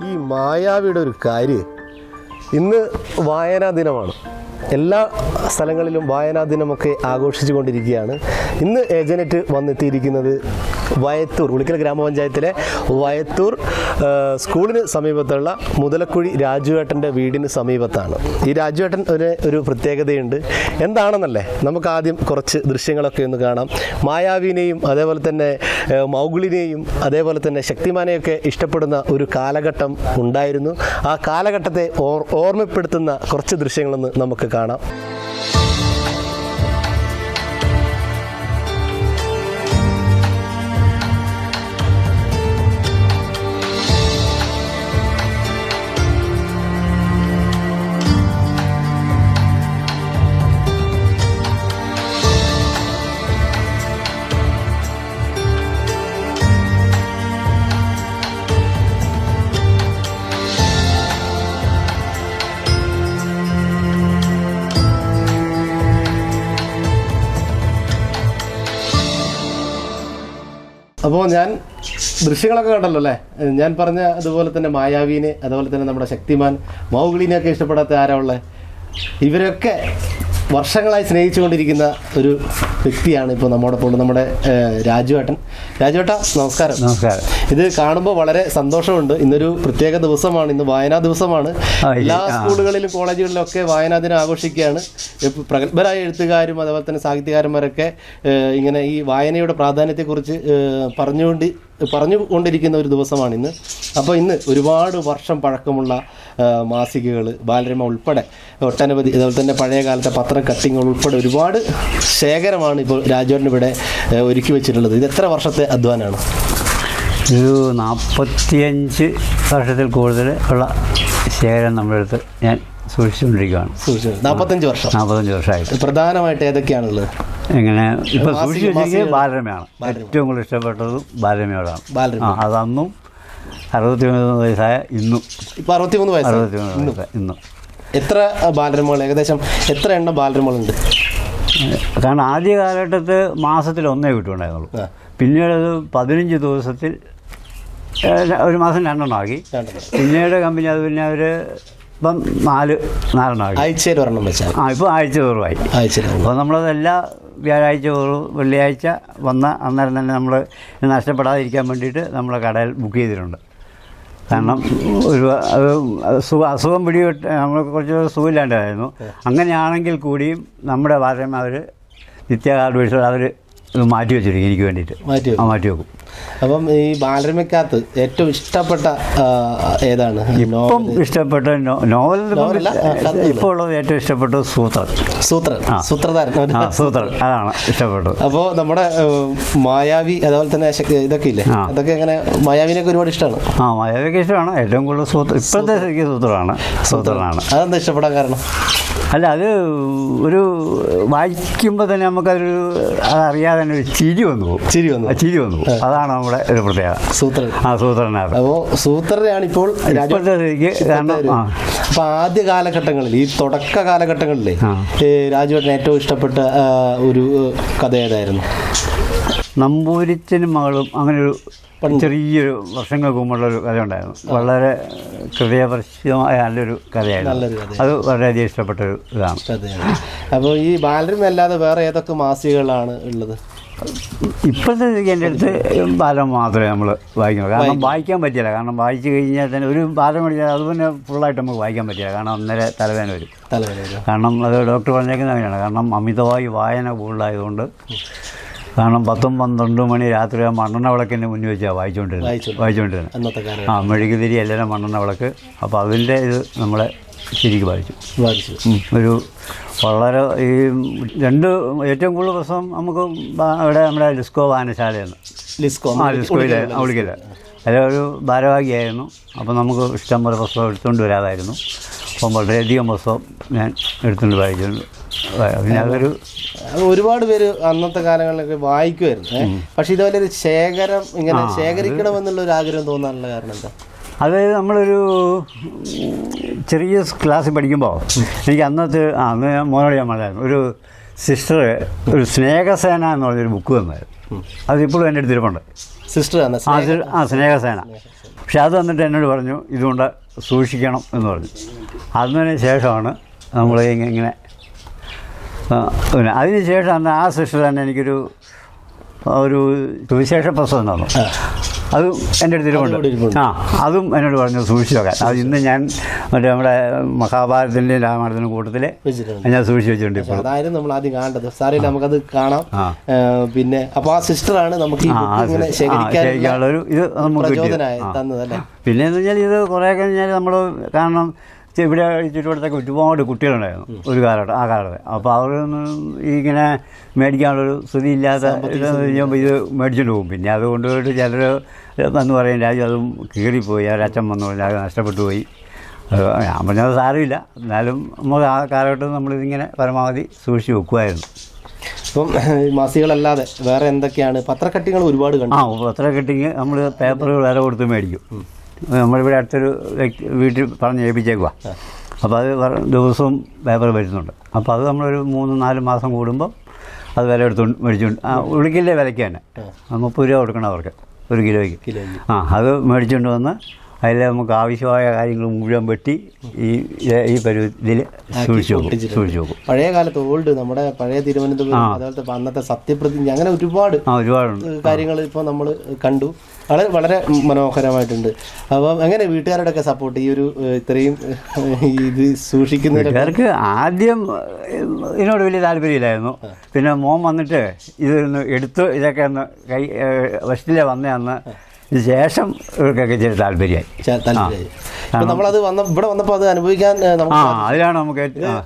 ഈ മായാവിയുടെ ഒരു കാര്യം. ഇന്ന് വായനാ ദിനമാണ്. എല്ലാ സ്ഥലങ്ങളിലും വായനാ ദിനമൊക്കെ ആഘോഷിച്ചു കൊണ്ടിരിക്കുകയാണ് ഇന്ന് ഏജനറ്റ് വന്നെത്തിയിരിക്കുന്നത് വയത്തൂർ ഉളിക്കൽ ഗ്രാമപഞ്ചായത്തിലെ വയത്തൂർ സ്കൂളിന് സമീപത്തുള്ള മുതലക്കുഴി രാജുവേട്ടന്റെ വീടിന് സമീപത്താണ്. ഈ രാജുവേട്ടൻ ഒരു ഒരു പ്രത്യേകതയുണ്ട്. എന്താണെന്നല്ലേ? നമുക്ക് ആദ്യം കുറച്ച് ദൃശ്യങ്ങളൊക്കെ ഒന്ന് കാണാം. മായാവിനെയും അതേപോലെ തന്നെ മൗഗുളിനെയും അതേപോലെ തന്നെ ശക്തിമാനെയൊക്കെ ഇഷ്ടപ്പെടുന്ന ഒരു കാലഘട്ടം ഉണ്ടായിരുന്നു. ആ കാലഘട്ടത്തെ ഓർ ഓർമ്മപ്പെടുത്തുന്ന കുറച്ച് ദൃശ്യങ്ങളൊന്ന് നമുക്ക് കാണാം. അപ്പോൾ ഞാൻ ദൃശ്യങ്ങളൊക്കെ കണ്ടല്ലോ അല്ലേ? ഞാൻ പറഞ്ഞ അതുപോലെ തന്നെ മായാവീനെ അതുപോലെ തന്നെ നമ്മുടെ ശക്തിമാൻ മൗഗുളിനെയൊക്കെ ഇഷ്ടപ്പെടാത്ത ആരാ ഉള്ളത് ഇവരൊക്കെ വർഷങ്ങളായി സ്നേഹിച്ചുകൊണ്ടിരിക്കുന്ന ഒരു വ്യക്തിയാണ് ഇപ്പോൾ നമ്മോടൊപ്പം ഉള്ളത് നമ്മുടെ രാജുവേട്ടൻ രാജുവേട്ട നമസ്കാരം. നമസ്കാരം. ഇത് കാണുമ്പോൾ വളരെ സന്തോഷമുണ്ട്. ഇന്നൊരു പ്രത്യേക ദിവസമാണ് ഇന്ന് വായനാ ദിവസമാണ്. എല്ലാ സ്കൂളുകളിലും കോളേജുകളിലും ഒക്കെ വായനാ ദിനം ആഘോഷിക്കുകയാണ്. പ്രഗത്ഭരായ എഴുത്തുകാരും അതുപോലെ തന്നെ സാഹിത്യകാരന്മാരൊക്കെ ഇങ്ങനെ ഈ വായനയുടെ പ്രാധാന്യത്തെക്കുറിച്ച് പറഞ്ഞുകൊണ്ട് പറഞ്ഞുകൊണ്ടിരിക്കുന്ന ഒരു ദിവസമാണ് ഇന്ന് അപ്പോൾ ഇന്ന് ഒരുപാട് വർഷം പഴക്കമുള്ള മാസികകൾ ബാലരമ ഉൾപ്പെടെ ഒട്ടനവധി അതുപോലെ തന്നെ പഴയ കാലത്തെ പത്ര കട്ടിങ്ങുകൾ ഉൾപ്പെടെ ഒരുപാട് ശേഖരമാണ് ഇപ്പോൾ രാജുവേട്ടൻ ഇവിടെ ഒരുക്കി വെച്ചിട്ടുള്ളത്. ഇത് എത്ര വർഷത്തെ അധ്വാനമാണ് ഒരു നാൽപ്പത്തിയഞ്ച് വർഷത്തിൽ കൂടുതൽ ഉള്ള ശേഖരം നമ്മുടെ അടുത്ത് ഞാൻ സൂക്ഷിച്ചുകൊണ്ടിരിക്കുകയാണ് സൂക്ഷിച്ചു. നാൽപ്പത്തഞ്ച് വർഷം. നാൽപ്പത്തഞ്ച് വർഷമായിട്ട്. പ്രധാനമായിട്ട് ഏതൊക്കെയാണുള്ളത്? എങ്ങനെ ഇപ്പൊ സൂക്ഷിച്ച് വെച്ചിരിക്കുന്നത് ബാലരമയാണ്. ഏറ്റവും കൂടുതൽ ഇഷ്ടപ്പെട്ടത് ബാലരമയോടാണ്. ബാലരമ. ആ അത് അന്നും അറുപത്തി മൂന്ന് വയസ്സായ ഇന്നും. ഇപ്പൊ അറുപത്തി മൂന്ന് വയസ്സ് അറുപത്തി മൂന്ന് വയസ്സായ ഇന്നും. എത്ര ബാലരമകൾ ഏകദേശം എത്ര എണ്ണം ബാലരമകളുണ്ട്? കാരണം ആദ്യ കാലഘട്ടത്ത് മാസത്തിൽ ഒന്നേ കിട്ടുണ്ടായിരുന്നുള്ളൂ പിന്നീട് അത് പതിനഞ്ച് ദിവസത്തിൽ ഒരു മാസം രണ്ടെണ്ണം. ആക്കി പിന്നീട് കമ്പനി അത് പിന്നെ അവർ ഇപ്പം നാല് നാലെണ്ണം ആക്കി. ആഴ്ചയിൽ ഒരെണ്ണം വെച്ചാൽ. ആ ഇപ്പോൾ ആഴ്ച തോറുമായി ഒരെണ്ണം. അപ്പോൾ നമ്മളത് എല്ലാ വ്യാഴാഴ്ച വെള്ളിയാഴ്ച വന്ന അന്നേരം തന്നെ നമ്മൾ നഷ്ടപ്പെടാതിരിക്കാൻ വേണ്ടിയിട്ട് നമ്മളെ കടയിൽ ബുക്ക് ചെയ്തിട്ടുണ്ട്. കാരണം ഒരു അത് സുഖ അസുഖം പിടിപെട്ട് നമ്മൾക്ക് കുറച്ച് സുഖമില്ലാണ്ടായിരുന്നു. അങ്ങനെയാണെങ്കിൽ കൂടിയും നമ്മുടെ ഭാരം അവർ നിത്യകാല വിഷയം അവർ മാറ്റി വെച്ചിരിക്കും എനിക്ക് വേണ്ടിയിട്ട്. മാറ്റി ആ വെക്കും. മാറ്റി വെക്കും അപ്പം ഈ ബാലരമയ്ക്കകത്ത് ഏറ്റവും ഇഷ്ടപ്പെട്ട ആ, ഏതാണ്? ഇപ്പം? ഇഷ്ടപ്പെട്ട നോവൽ നോവലല്ല, ആ, കഥകൾ. ഇപ്പോൾ ഉള്ളത് ഏറ്റവും ഇഷ്ടപ്പെട്ട സൂത്രൻ. സൂത്രൻ. ആ. സൂത്രധാരൻ. ആ സൂത്രൻ. അതാണ് ഇഷ്ടപ്പെട്ടത്. അപ്പോൾ നമ്മുടെ ഏഹ്, മായാവി അതുപോലെ തന്നെ ശക്തി ഇതൊക്കെ ഇല്ലേ? ആ. അതൊക്കെ എങ്ങനെ മായാവിനൊക്കെ ഒരുപാട് ഇഷ്ടമാണ്. ആ മലയാളിക്ക് ഇഷ്ടമാണ്. ഏറ്റവും കൂടുതൽ സൂത്രം ഇപ്പോഴത്തെ ശരിക്കും സൂത്രമാണ് സൂത്രനാണ്. അതെന്താ ഇഷ്ടപ്പെടാൻ കാരണം? അല്ല അത് ഒരു വായിക്കുമ്പോൾ തന്നെ നമുക്കതൊരു അതറിയാതെ തന്നെ ഒരു ചിരി വന്നു പോകും. ചിരി വന്നു ചിരി വന്നു അതാണ് നമ്മുടെ ഒരു പ്രത്യേകത. സൂത്രൻ. ആ സൂത്രനാണ് അപ്പോൾ സൂത്രനാണ് ഇപ്പോൾ രാജ കാരണം ആ. അപ്പൊ ആദ്യ കാലഘട്ടങ്ങളിൽ ഈ തുടക്ക കാലഘട്ടങ്ങളിൽ രാജുവേട്ടൻ ഏറ്റവും ഇഷ്ടപ്പെട്ട ഒരു കഥ ഏതായിരുന്നു? നമ്പൂരിച്ചനും മകളും അങ്ങനെ ഒരു ചെറിയൊരു വർഷങ്ങൾക്ക് മുമ്പുള്ള ഒരു കഥ ഉണ്ടായിരുന്നു വളരെ ഹൃദയപരിശിതമായ നല്ലൊരു കഥയായിരുന്നു. അത് വളരെയധികം ഇഷ്ടപ്പെട്ട ഒരു ഇതാണ് അപ്പോൾ ഈ ബാലരമ അല്ലാതെ വേറെ ഏതൊക്കെ മാസികകളാണ് ഉള്ളത്? ഇപ്പോഴത്തെ എന്റെ അടുത്ത് ബാലം മാത്രമേ നമ്മൾ വായിക്കുന്നുള്ളൂ. കാരണം വായിക്കാൻ പറ്റില്ല. കാരണം വായിച്ചു കഴിഞ്ഞാൽ തന്നെ ഒരു ബാലം മേടിച്ചാൽ അത് പിന്നെ ഫുള്ളായിട്ട് നമുക്ക് വായിക്കാൻ പറ്റില്ല. കാരണം അന്നേരം തലവേദന വരും. കാരണം അത് ഡോക്ടർ പറഞ്ഞേക്കുന്ന അങ്ങനെയാണ്. കാരണം അമിതമായി വായന കൂടുതലായതുകൊണ്ട് കാരണം പത്തും പന്ത്രണ്ടും മണി രാത്രി ആ മണ്ണെണ്ണ വിളക്കിന്റെ മുന്നിൽ വെച്ചാൽ വായിച്ചുകൊണ്ടിരുന്നത് വായിച്ചുകൊണ്ടിരുന്നു വായിച്ചുകൊണ്ടിരുന്നത് ആ മെഴുകുതിരി എല്ലാവരും മണ്ണെണ്ണ വിളക്ക്. അപ്പോൾ അതിന്റെ ഇത് നമ്മളെ ശരിക്ക് വായിച്ചു ബാധിച്ചു. ഒരു വളരെ ഈ രണ്ട് ഏറ്റവും കൂടുതൽ പ്രശ്നം നമുക്ക് അവിടെ ഇവിടെ നമ്മുടെ ലിസ്കോ വായനശാലയാണ് ലിസ്കോ ആ ലിസ്കോയിലെ അവിടേക്കില്ല അതിൽ ഒരു ഭാരവാഹിയായിരുന്നു. അപ്പോൾ നമുക്ക് ഇഷ്ടം പോലെ പുസ്തകം എടുത്തുകൊണ്ട് വരാമായിരുന്നു അപ്പം വളരെയധികം പുസ്തകം ഞാൻ എടുത്തുകൊണ്ട് വായിച്ചിട്ടുണ്ട് പിന്നെ അതൊരു അത് ഒരുപാട് പേര് അന്നത്തെ കാലങ്ങളിലൊക്കെ വായിക്കുമായിരുന്നു? പക്ഷെ ഇതുപോലെ ഒരു ശേഖരം ഇങ്ങനെ ശേഖരിക്കണമെന്നുള്ള ഒരു ആഗ്രഹം തോന്നാനുള്ള കാരണം എന്താ? അതായത് നമ്മളൊരു ചെറിയ ക്ലാസ്സിൽ പഠിക്കുമ്പോൾ എനിക്ക് അന്നത്തെ ആ, അന്ന് ഞാൻ മോനോട് ഞാൻ പറഞ്ഞായിരുന്നു. ഒരു സിസ്റ്റർ ഒരു സ്നേഹസേന എന്ന് പറഞ്ഞൊരു ബുക്ക് തന്നായിരുന്നു. അതിപ്പോഴും എന്റെ അടുത്ത് ഇരിപ്പുണ്ട്. സിസ്റ്റർ ആ ആ സ്നേഹസേന. പക്ഷെ അത് വന്നിട്ട് എന്നോട് പറഞ്ഞു ഇതുകൊണ്ട് സൂക്ഷിക്കണം എന്ന് പറഞ്ഞു. അതിന് ശേഷമാണ് നമ്മൾ ഇങ്ങ- ഇങ്ങനെ പിന്നെ അതിനുശേഷം അന്ന് ആ സിസ്റ്റർ തന്നെ എനിക്കൊരു ഒരു സുവിശേഷ പ്രസവം തന്നു. അത് എന്റെ അടുത്ത് ഇരിപ്പുണ്ട്. ആ അതും എന്നോട് പറഞ്ഞു സൂക്ഷിച്ചു വെക്കാൻ. അത് ഇന്ന് ഞാൻ മറ്റേ നമ്മുടെ മഹാഭാരതത്തിന്റെ രാമായണത്തിന്റെ കൂട്ടത്തിൽ ഞാൻ സൂക്ഷിച്ചു വെച്ചിട്ടുണ്ട് ഇപ്പോൾ അതായിരുന്നു നമ്മൾ ആദ്യം കാണേണ്ടത്. സാറി നമുക്കത് കാണാം. പിന്നെ അപ്പൊ ആ സിസ്റ്ററാണ് നമുക്ക് ശേഖരിക്കാനുള്ള ഒരു ഇത് നമുക്ക് പിന്നെ എന്ന് വെച്ചാൽ ഇത് കുറെ കഴിഞ്ഞാൽ നമ്മൾ കാരണം ഇവിടെ ചുറ്റുവട്ടത്തൊക്കെ ഒരുപാട് കുട്ടികളുണ്ടായിരുന്നു ഒരു കാലഘട്ടം ആ കാലത്ത് അപ്പോൾ അവരൊന്നും ഇങ്ങനെ മേടിക്കാനുള്ളൊരു സ്ഥിതി. ഇല്ലാത്ത ഇത് മേടിച്ചിട്ട് മേടിച്ചുകൊണ്ട് പോകും. പിന്നെ അതുകൊണ്ട് പോയിട്ട് ചിലർ എന്ന് പറയും രാജ്യം അതും കീറിപ്പോയി അവരച്ഛൻ വന്നു രാജ്യം നഷ്ടപ്പെട്ടു പോയി. അത് ഞാൻ പറഞ്ഞത് സാരമില്ല. എന്നാലും നമ്മൾ ആ കാലഘട്ടത്തിൽ നമ്മളിതിങ്ങനെ പരമാവധി സൂക്ഷിച്ച് വെക്കുമായിരുന്നു ഇപ്പം ഈ മാസികളല്ലാതെ വേറെ എന്തൊക്കെയാണ്? പത്രക്കട്ടികൾ ഒരുപാട് കണ്ടു. ആ പത്രക്കെട്ടിങ് നമ്മൾ പേപ്പറുകൾ വില കൊടുത്ത് മേടിക്കും. നമ്മളിവിടെ അടുത്തൊരു വ്യക്തി വീട്ടിൽ പറഞ്ഞ് ഏൽപ്പിച്ചേക്കുക അപ്പോൾ അത് ദിവസവും പേപ്പർ വരുന്നുണ്ട്. അപ്പോൾ അത് നമ്മളൊരു മൂന്ന് നാല് മാസം കൂടുമ്പോൾ അത് വില എടുത്തുകൊണ്ട് മേടിച്ചുകൊണ്ട് ആ ഉളിക്കലിന്റെ വിലയ്ക്ക് തന്നെ. മുപ്പത് രൂപ കൊടുക്കണം അവർക്ക് ഒരു കിലോയ്ക്ക്. ആ അത് മേടിച്ചുകൊണ്ട് വന്ന് അതിൽ നമുക്ക് ആവശ്യമായ കാര്യങ്ങൾ മുഴുവൻ വെട്ടി ഈ ഈ പരുവത്തിൽ സൂക്ഷിച്ചു വെക്കും സൂക്ഷിച്ചു വെക്കും. പഴയ കാലത്ത് ഓൾഡ് നമ്മുടെ പഴയ തിരുവനന്തപുരം അതുപോലത്തെ അന്നത്തെ സത്യപ്രതിജ്ഞ അങ്ങനെ ഒരുപാട് ഒരുപാട് കാര്യങ്ങൾ ഇപ്പോൾ നമ്മൾ കണ്ടു. വളരെ വളരെ മനോഹരമായിട്ടുണ്ട്. അപ്പം എങ്ങനെ വീട്ടുകാരുടെ ഒക്കെ സപ്പോർട്ട് ഈ ഒരു ഇത്രയും ഇത് സൂക്ഷിക്കുന്ന വീട്ടുകാർക്ക് ആദ്യം ഇതിനോട് വലിയ താല്പര്യമില്ലായിരുന്നു. പിന്നെ മോൻ വന്നിട്ട് ഇതൊന്ന് എടുത്ത് ഇതൊക്കെ ഒന്ന് കൈ വശത്തിലെ വന്ന അന്ന്. ശേഷം ഇവർക്കൊക്കെ ഇച്ചിരി താല്പര്യമായി. നമ്മളത് വന്ന ഇവിടെ വന്നപ്പോൾ അത് അനുഭവിക്കാൻ നമുക്ക് അതിലാണ് നമുക്ക്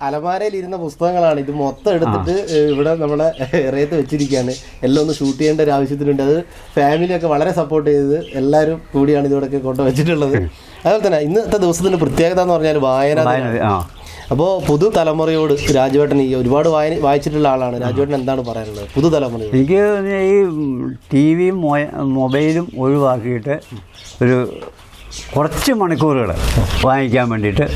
അലമാരയിൽ ഇരുന്ന പുസ്തകങ്ങളാണ്. ഇത് മൊത്തം എടുത്തിട്ട് ഇവിടെ നമ്മളെ എറയത്ത് വെച്ചിരിക്കുകയാണ്. എല്ലാം ഒന്ന് ഷൂട്ട് ചെയ്യേണ്ട ഒരു ആവശ്യത്തിനുണ്ട്. അത് ഫാമിലിയൊക്കെ വളരെ സപ്പോർട്ട് ചെയ്ത് എല്ലാവരും കൂടിയാണ് ഇതോടൊക്കെ കൊണ്ടുവച്ചിട്ടുള്ളത്. അതുപോലെ തന്നെ ഇന്നത്തെ ദിവസത്തിന്റെ പ്രത്യേകത എന്ന് പറഞ്ഞാൽ വായന അപ്പോൾ പുതുതലമുറയോട് രാജുവേട്ടൻ ഈ ഒരുപാട് വായന വായിച്ചിട്ടുള്ള ആളാണ്. രാജുവേട്ടൻ എന്താണ് പറയാനുള്ളത്? പുതുതലമുറ എനിക്ക് ഈ ടി വിയും മൊബൈലും ഒഴിവാക്കിയിട്ട് ഒരു കുറച്ച് മണിക്കൂറുകൾ വാങ്ങിക്കാൻ വേണ്ടിയിട്ട്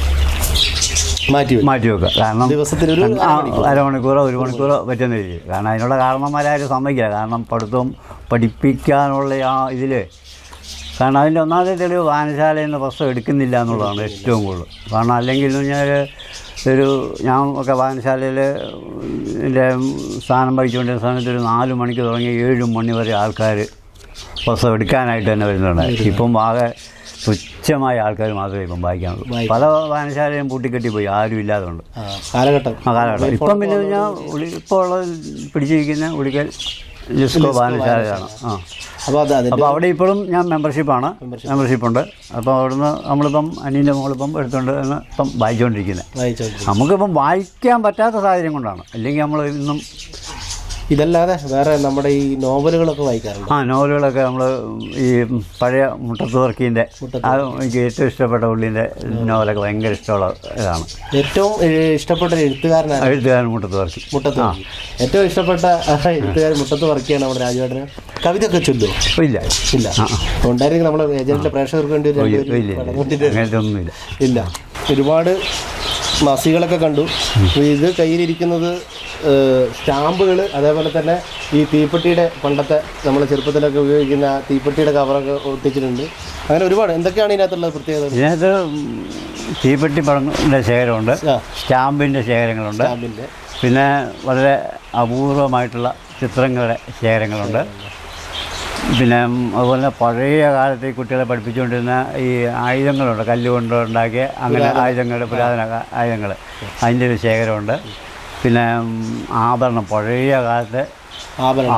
മാറ്റി. മാറ്റി വെക്കുക. കാരണം ദിവസത്തിൽ ഒരു ആ, അരമണിക്കൂറോ? ഒരു മണിക്കൂറോ പറ്റുന്ന രീതിയിൽ. കാരണം അതിനുള്ള കാരണന്മാരാരും സമ്മതിക്കില്ല. കാരണം പഠിത്തം പഠിപ്പിക്കാനുള്ള ആ ഇതിൽ കാരണം അതിന്റെ ഒന്നാമത്തെ തെളിവ് വായനശാലയിൽ നിന്ന് പുസ്തകം എടുക്കുന്നില്ല എന്നുള്ളതാണ് ഏറ്റവും കൂടുതൽ. കാരണം അല്ലെങ്കിൽ എന്ന് പറഞ്ഞാൽ ഒരു ഞാൻ ഒക്കെ വായനശാലയിൽ എന്റെ സ്ഥാനം വഹിച്ചുകൊണ്ടിരുന്ന സമയത്ത് ഒരു നാല് മണിക്ക് തുടങ്ങി ഏഴ് മണി വരെ ആൾക്കാർ പുസ്തകം എടുക്കാനായിട്ട് തന്നെ വരുന്നുണ്ട് ഇപ്പം ആകെ തുച്ഛമായ ആൾക്കാർ മാത്രമേ ഇപ്പം വായിക്കാനുള്ളൂ. പല വായനശാലയും പൂട്ടിക്കെട്ടി പോയി ആരും ഇല്ലാതുകൊണ്ട് ആ, കാലഘട്ടം. ആ കാലഘട്ടം. ഇപ്പം പിന്നെ ഞാൻ ഇപ്പോൾ ഉള്ളത് പിടിച്ചിരിക്കുന്ന ഉളിക്കൽ ലിസ്കോ വായനശാലയാണ് ആ. അപ്പോൾ അത് അപ്പോൾ അവിടെ ഇപ്പോഴും ഞാൻ മെമ്പർഷിപ്പാണ് മെമ്പർഷിപ്പുണ്ട് അപ്പോൾ അവിടുന്ന് നമ്മളിപ്പം അനിയന്റെ മോളിപ്പം എടുത്തുകൊണ്ട് തന്നെ ഇപ്പം വായിച്ചുകൊണ്ടിരിക്കുന്നത് നമുക്കിപ്പം വായിക്കാൻ പറ്റാത്ത സാഹചര്യം കൊണ്ടാണ്. അല്ലെങ്കിൽ നമ്മൾ ഇന്നും ഇതല്ലാതെ വേറെ നമ്മുടെ ഈ നോവലുകളൊക്കെ വായിക്കാറുണ്ട്? ആ നോവലുകളൊക്കെ നമ്മൾ ഈ പഴയ മുട്ടത്ത് വർക്കീന്റെ അത് എനിക്ക് ഏറ്റവും ഇഷ്ടപ്പെട്ട പുള്ളീന്റെ നോവലൊക്കെ ഭയങ്കര ഇഷ്ടമുള്ള ഇതാണ്. ഏറ്റവും ഇഷ്ടപ്പെട്ട എഴുത്തുകാരനാണ് എഴുത്തുകാരൻ മുട്ടത്ത് വർക്കി മുട്ടത്ത് ഏറ്റവും ഇഷ്ടപ്പെട്ട എഴുത്തുകാരൻ മുട്ടത്ത് വർക്കിയാണ് നമ്മുടെ രാജുവേട്ടന്. കവിത ഒക്കെ ചൊല്ലുമോ ഇല്ല. ഇല്ല. ഉണ്ടായിരുന്നെങ്കിൽ നമ്മൾ ഏജന്റിന്റെ പ്രേക്ഷകർക്ക് വേണ്ടി ഒരു ഇല്ല ഇല്ല. ഒരുപാട് മാസികളൊക്കെ കണ്ടു. ഇത് കയ്യിലിരിക്കുന്നത് സ്റ്റാമ്പുകൾ അതേപോലെ തന്നെ ഈ തീപ്പെട്ടിയുടെ പണ്ടത്തെ നമ്മൾ ചെറുപ്പത്തിലൊക്കെ ഉപയോഗിക്കുന്ന തീപ്പെട്ടിയുടെ കവറൊക്കെ ഒട്ടിച്ചിട്ടുണ്ട്. അങ്ങനെ ഒരുപാട്. എന്തൊക്കെയാണ് ഇതിനകത്തുള്ള പ്രത്യേകത ഇതിനകത്ത് തീപ്പെട്ടി പടങ്ങളുടെ ശേഖരമുണ്ട്. സ്റ്റാമ്പിന്റെ ശേഖരങ്ങളുണ്ട്. പിന്നെ വളരെ അപൂർവമായിട്ടുള്ള ചിത്രങ്ങളുടെ ശേഖരങ്ങളുണ്ട്. പിന്നെ അതുപോലെ പഴയ കാലത്ത് ഈ കുട്ടികളെ പഠിപ്പിച്ചുകൊണ്ടിരുന്ന ഈ ആയുധങ്ങളുണ്ട് കല്ലുകൊണ്ട് ഉണ്ടാക്കിയ അങ്ങനെ ആയുധങ്ങൾ പുരാതന ആയുധങ്ങൾ. അതിന്റെ ഒരു ശേഖരമുണ്ട്. പിന്നെ ആഭരണം പഴയ കാലത്തെ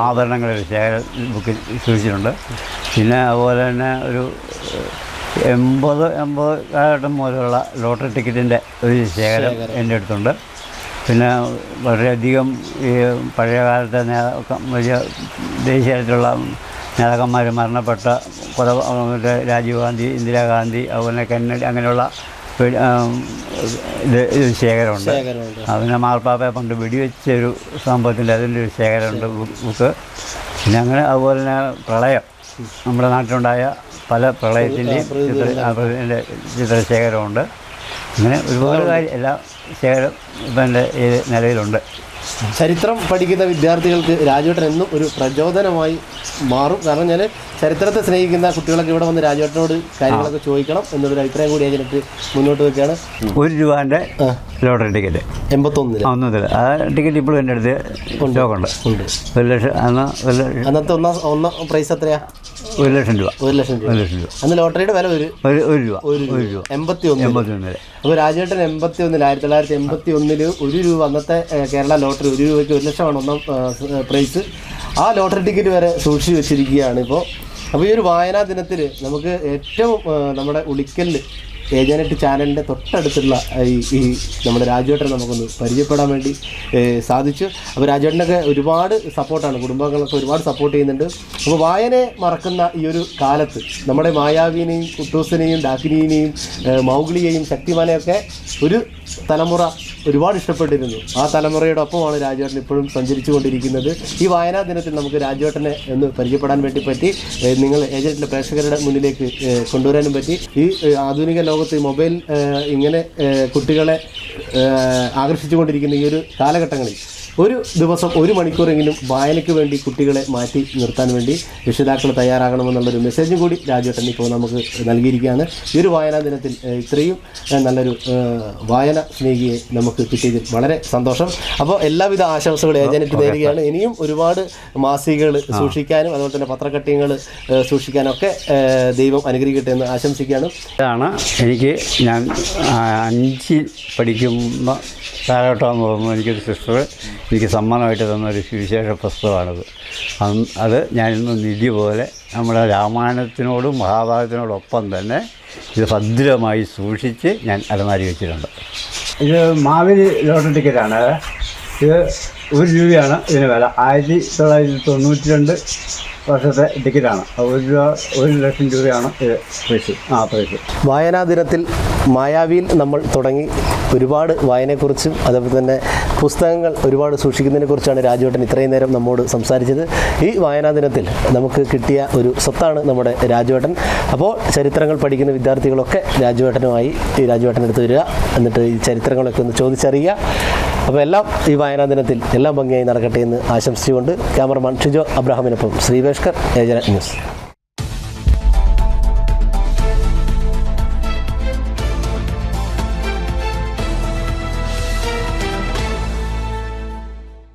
ആഭരണങ്ങളൊരു ശേഖരം ബുക്കിൽ സൂക്ഷിച്ചിട്ടുണ്ട്. പിന്നെ അതുപോലെ തന്നെ ഒരു എൺപത് എൺപത് കാലഘട്ടം മുതലുള്ള ലോട്ടറി ടിക്കറ്റിന്റെ ഒരു ശേഖരം എന്റെ അടുത്തുണ്ട്. പിന്നെ വളരെയധികം ഈ പഴയ കാലത്തെ വലിയ ദേശീയ തലത്തിലുള്ള നേതാക്കന്മാർ മരണപ്പെട്ട കൊല രാജീവ് ഗാന്ധി ഇന്ദിരാഗാന്ധി അതുപോലെ കന്നഡി അങ്ങനെയുള്ള ഇത് ശേഖരമുണ്ട്. അതിനെ മാർപ്പാപ്പയെ പണ്ട് വെടിവെച്ചൊരു സംഭവത്തിന്റെ അതിന്റെ ഒരു ശേഖരമുണ്ട് ബുക്ക്. പിന്നെ അങ്ങനെ അതുപോലെ തന്നെ പ്രളയം. നമ്മുടെ നാട്ടിലുണ്ടായ പല പ്രളയത്തിന്റെയും ചിത്ര അതിന്റെ ചിത്രശേഖരമുണ്ട്. അങ്ങനെ ഒരുപാട് കാര്യം എല്ലാ ശേഖരം ഇപ്പം എന്റെ ഈ നിലവിലുണ്ട് ചരിത്രം പഠിക്കുന്ന വിദ്യാർത്ഥികൾക്ക് രാജേട്ടൻ എന്നും ഒരു പ്രചോദനമായി മാറും. കാരണം ഞാൻ ചരിത്രത്തെ സ്നേഹിക്കുന്ന കുട്ടികളൊക്കെ ഇവിടെ വന്ന് രാജുവേട്ടനോട് കാര്യങ്ങളൊക്കെ ചോദിക്കണം എന്നൊരു അഭിപ്രായം കൂടി ഏജന്റ് മുന്നോട്ട് വെക്കുകയാണ്. ഒരു രൂപന്റെ ലോട്ടറി ടിക്കറ്റ്. എൺപത്തൊന്നിൽ ഒന്നുമില്ല ആ ടിക്കറ്റ് ഇപ്പോഴും എന്റെ അടുത്ത് സ്റ്റോക്കുണ്ട്. ഉണ്ട്. ഒരു ലക്ഷം അന്ന് ഒരു ലക്ഷം. അന്നത്തെ ഒന്നാം ഒന്നാം പ്രൈസ് എത്രയാ? ഒരു ലക്ഷം രൂപ. ഒരു ലക്ഷം രൂപ. ഒരു ലക്ഷം രൂപ. അന്ന് ലോട്ടറിയുടെ വില ഒരു ഒരു രൂപ. ഒരു ഒരു രൂപ. എൺപത്തി ഒന്ന് എൺപത്തി ഒന്നിൽ അപ്പോൾ രാജേട്ടൻ എൺപത്തി ഒന്നിൽ ആയിരത്തി തൊള്ളായിരത്തി എൺപത്തി ഒന്നിൽ ഒരു രൂപ അന്നത്തെ കേരള ലോട്ടറി ഒരു രൂപയ്ക്ക് ഒരു ലക്ഷമാണ് ഒന്നാം പ്രൈസ്. ആ ലോട്ടറി ടിക്കറ്റ് വരെ സൂക്ഷിച്ചു വെച്ചിരിക്കുകയാണ് ഇപ്പോൾ അപ്പോൾ ഈ ഒരു വായനാ ദിനത്തിൽ നമുക്ക് ഏറ്റവും നമ്മുടെ ഉളിക്കലിൽ ഏജനറ്റ് ചാനലിന്റെ തൊട്ടടുത്തുള്ള ഈ ഈ നമ്മുടെ രാജുവേട്ടനെ നമുക്കൊന്ന് പരിചയപ്പെടാൻ വേണ്ടി സാധിച്ചു. അപ്പോൾ രാജുവേട്ടനൊക്കെ ഒരുപാട് സപ്പോർട്ടാണ് കുടുംബാംഗങ്ങളൊക്കെ ഒരുപാട് സപ്പോർട്ട് ചെയ്യുന്നുണ്ട്. അപ്പോൾ വായനയെ മറക്കുന്ന ഈ ഒരു കാലത്ത് നമ്മുടെ മായാവിനെയും കുട്ടൂസിനെയും ഡാക്കിനിയെയും മൗഗ്ലിയെയും ശക്തിമാനെയൊക്കെ ഒരു തലമുറ ഒരുപാട് ഇഷ്ടപ്പെട്ടിരുന്നു. ആ തലമുറയുടെ ഒപ്പമാണ് രാജുവേട്ടൻ ഇപ്പോഴും സഞ്ചരിച്ചു കൊണ്ടിരിക്കുന്നത് ഈ വായനാ ദിനത്തിൽ നമുക്ക് രാജുവേട്ടനെ ഒന്ന് പരിചയപ്പെടാൻ വേണ്ടി പറ്റി. നിങ്ങൾ ഏജന്റിന്റെ പ്രേക്ഷകരുടെ മുന്നിലേക്ക് കൊണ്ടുവരാനും പറ്റി. ഈ ആധുനിക ലോകത്ത് മൊബൈൽ ഇങ്ങനെ കുട്ടികളെ ആകർഷിച്ചുകൊണ്ടിരിക്കുന്ന ഈ ഒരു കാലഘട്ടങ്ങളിൽ ഒരു ദിവസം ഒരു മണിക്കൂറെങ്കിലും വായനയ്ക്ക് വേണ്ടി കുട്ടികളെ മാറ്റി നിർത്താൻ വേണ്ടി രക്ഷിതാക്കൾ തയ്യാറാകണമെന്നുള്ളൊരു മെസ്സേജും കൂടി രാജുവേട്ടൻ ഇപ്പോൾ നമുക്ക് നൽകിയിരിക്കുകയാണ്. ഈ ഒരു വായനാ ദിനത്തിൽ ഇത്രയും നല്ലൊരു വായന സ്നേഹിയെ നമുക്ക് കിട്ടിയതിൽ വളരെ സന്തോഷം. അപ്പോൾ എല്ലാവിധ ആശംസകളും ഏജനറ്റ് നേരുകയാണ് ഇനിയും ഒരുപാട് മാസികകൾ സൂക്ഷിക്കാനും അതുപോലെ തന്നെ പത്രക്കട്ടിങ്ങൾ സൂക്ഷിക്കാനൊക്കെ ദൈവം അനുഗ്രഹിക്കട്ടെ എന്ന് ആശംസിക്കുകയാണ്. ഇതാണ് എനിക്ക് ഞാൻ അഞ്ചിൽ പഠിക്കുമ്പോൾ കാലഘട്ടം തോന്നുന്നു എനിക്കൊരു സിസ്റ്റർ എനിക്ക് സമ്മാനമായിട്ട് തന്ന ഒരു സുവിശേഷ പുസ്തകമാണത്. അന്ന് അത് ഞാനിന്ന് നിധി പോലെ നമ്മുടെ രാമായണത്തിനോടും മഹാഭാരതത്തിനോടൊപ്പം തന്നെ ഇത് ഭദ്രമായി സൂക്ഷിച്ച് ഞാൻ അലമാരി വെച്ചിട്ടുണ്ട്. ഇത് മാവേലി ലോട്ടറി ടിക്കറ്റാണ്. ഇത് ഒരു രൂപയാണ് ഇതിന് വില. ആയിരത്തി തൊള്ളായിരത്തി തൊണ്ണൂറ്റി രണ്ട് വർഷത്തെ ടിക്കറ്റാണ്. ഒരു രൂപ ഒരു ലക്ഷം രൂപയാണ് ഇത് പ്രൈസ്. ആ പ്രൈസ്. വായനാ ദിനത്തിൽ മായാവിയിൽ നമ്മൾ തുടങ്ങി. ഒരുപാട് വായനയെക്കുറിച്ചും അതേപോലെ തന്നെ പുസ്തകങ്ങൾ ഒരുപാട് സൂക്ഷിക്കുന്നതിനെ കുറിച്ചാണ് രാജുവേട്ടൻ ഇത്രയും നേരം നമ്മോട് സംസാരിച്ചത്. ഈ വായനാ ദിനത്തിൽ നമുക്ക് കിട്ടിയ ഒരു സ്വത്താണ് നമ്മുടെ രാജുവേട്ടൻ. അപ്പോൾ ചരിത്രങ്ങൾ പഠിക്കുന്ന വിദ്യാർത്ഥികളൊക്കെ രാജുവേട്ടനുമായി ഈ രാജുവേട്ടനെടുത്ത് വരിക. എന്നിട്ട് ഈ ചരിത്രങ്ങളൊക്കെ ഒന്ന് ചോദിച്ചറിയുക. അപ്പോൾ എല്ലാം ഈ വായനാ ദിനത്തിൽ എല്ലാം ഭംഗിയായി നടക്കട്ടെ എന്ന് ആശംസിച്ചുകൊണ്ട് ക്യാമറമാൻ ഷിജോ അബ്രഹാമിനൊപ്പം ശ്രീവേഷ്കർ ഏജന ന്യൂസ്.